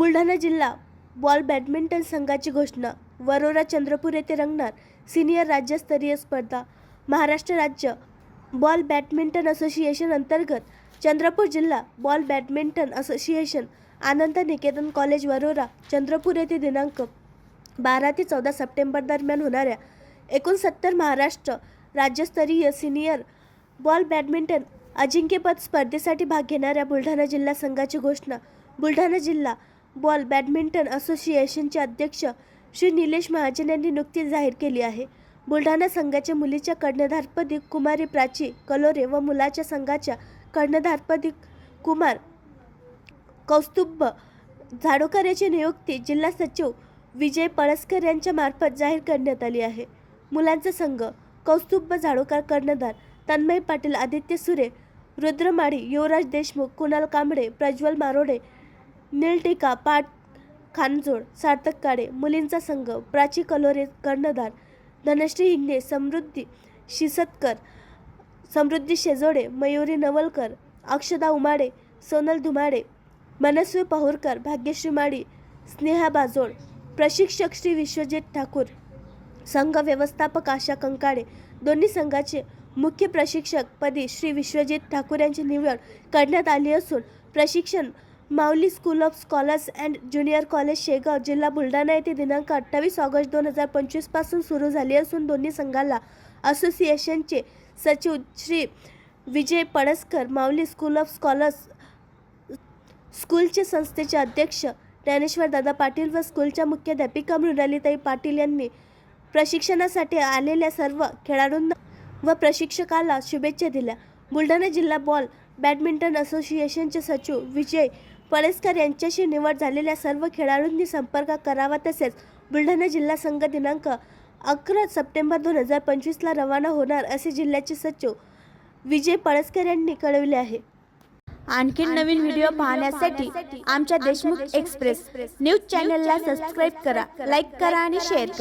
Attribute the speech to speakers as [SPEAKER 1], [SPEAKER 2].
[SPEAKER 1] बुलढाणा जिल्हा ball badminton संघाची घोषणा वरोरा चंद्रपूर येथे रंगणार सिनियर राज्यस्तरीय स्पर्धा महाराष्ट्र राज्य बॉल बॅडमिंटन असोसिएशन अंतर्गत चंद्रपूर जिल्हा ball badminton association Anand Niketan college Warora Chandrapur येथे दिनांक बारा ते चौदा सप्टेंबर दरम्यान होणाऱ्या एकोणसत्तर महाराष्ट्र राज्यस्तरीय सिनियर बॉल बॅडमिंटन अजिंक्यपद स्पर्धेसाठी भाग घेणाऱ्या बुलढाणा जिल्हा संघाची घोषणा बुलढाणा जिल्हा बॉल बॅडमिंटन असोसिएशनचे अध्यक्ष श्री निलेश महाजन यांनी नुकतीच जाहीर केली आहे. बुलढाणा संघाच्या मुलीच्या कर्णधारपदी कुमारी प्राची कलोरे व मुलाच्या संघाच्या कर्णधारपदी कुमार कौस्तुभ झाडोकर याची नियुक्ती जिल्हा सचिव विजय पळसकर यांच्या मार्फत जाहीर करण्यात आली आहे. मुलांचा संघ कौस्तुभ झाडोकर कर्णधार तन्मय पाटील आदित्य सुरे रुद्रमाळी युवराज देशमुख कुणाल कांबळे प्रज्वल मारोडे नीलटिका पाट खानजोड सार्थक काळे मुलींचा संघ प्राची कलोरे कर्णधार धनश्री हिंगणे समृद्धी शिसतकर समृद्धी शेजोडे मयुरी नवलकर अक्षदा उमाडे सोनल धुमाडे मनस्वी पहुरकर भाग्यश्री माडी स्नेहा बाजोड प्रशिक्षक श्री विश्वजित ठाकूर संघ व्यवस्थापक आशा कंकाळे दोन्ही संघाचे मुख्य प्रशिक्षक पदी श्री विश्वजित ठाकूर यांची निवड करण्यात आली असून प्रशिक्षण Mauli school of scholars and junior college Shegaon जिल्हा बुलढाणा येथे दिनांक अठ्ठावीस ऑगस्ट दोन हजार पंचवीसपासून सुरू झाली असून दोन्ही संघाला असोसिएशनचे सचिव Shri Vijay Padaskar Mauli school of scholars स्कूलचे संस्थेचे अध्यक्ष ज्ञानेश्वर दादा पाटील व स्कूलच्या मुख्याध्यापिका मृणालीताई पाटील यांनी प्रशिक्षणासाठी आलेल्या सर्व खेळाडूंना व प्रशिक्षकाला शुभेच्छा दिल्या. बुलढाणा जिल्हा बॉल बॅडमिंटन असोसिएशनचे सचिव विजय पळेसकर यांच्याशी निवड झालेल्या सर्व खेळाडूंनी संपर्क करावा तसेच बुलढाणा जिल्हा संघ दिनांक अकरा सप्टेंबर दोन हजार पंचवीसला रवाना होणार असे जिल्ह्याचे सचिव विजय पळसकर यांनी कळविले आहे.
[SPEAKER 2] आणखीन नवीन व्हिडिओ पाहण्यासाठी आमच्या देशमुख एक्सप्रेस न्यूज चॅनलला सबस्क्राईब करा लाईक करा आणि शेअर करा.